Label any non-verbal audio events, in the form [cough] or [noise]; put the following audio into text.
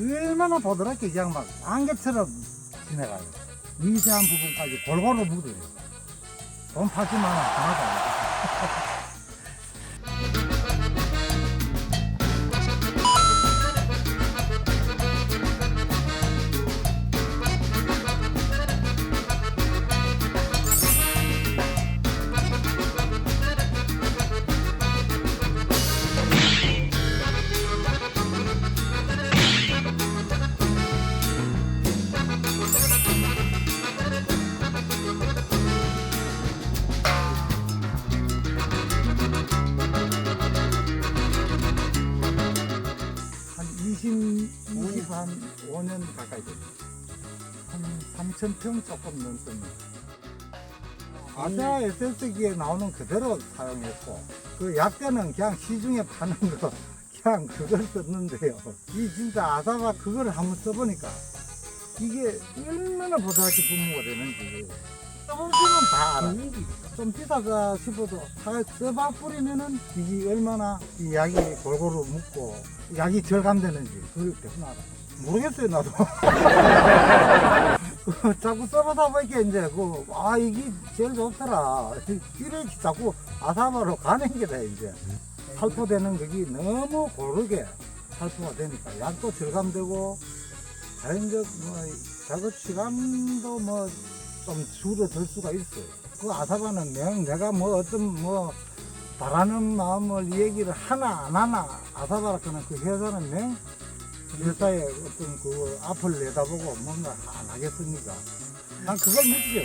얼마나 보드랍게 그냥 막 안개처럼 지나가요. 미세한 부분까지 골고루 묻어요. 돈 파지만 하나도 한 20, 20, 한 5년 가까이 됐어요. 한 3,000평 조금 넘습니다. 아시아 SS기에 나오는 그대로 사용했고, 그 약대는 그냥 시중에 파는 거, 그냥 그걸 썼는데요. 이 진짜 아사가 그걸 한번 써보니까, 이게 얼마나 보드랍게 분무가 되는지, 써보시면 다 알아요. 좀 비싸다 싶어도 다 써봐 뿌리면은 이게 얼마나 이 약이 골고루 묻고 약이 절감되는지 그걸 대충 알아. 모르겠어요 나도. 그 [laughs] 자꾸 써보다 보니까 이제 그 아 이게 제일 좋더라. 이래 자꾸 아사바로 가는 게다 이제. 살포되는 그게 너무 고르게 살포가 되니까 약도 절감되고 자연적 뭐 작업 시간도 뭐 좀 줄어들 수가 있어요. 그 아사바는 명 내가 뭐 어떤 뭐 바라는 마음을 얘기를 하나 안 하나 아사바라 그는 그 회사는 명 회사의 어떤 그 앞을 내다보고 뭔가 안 하겠습니까? 난 그걸 믿죠.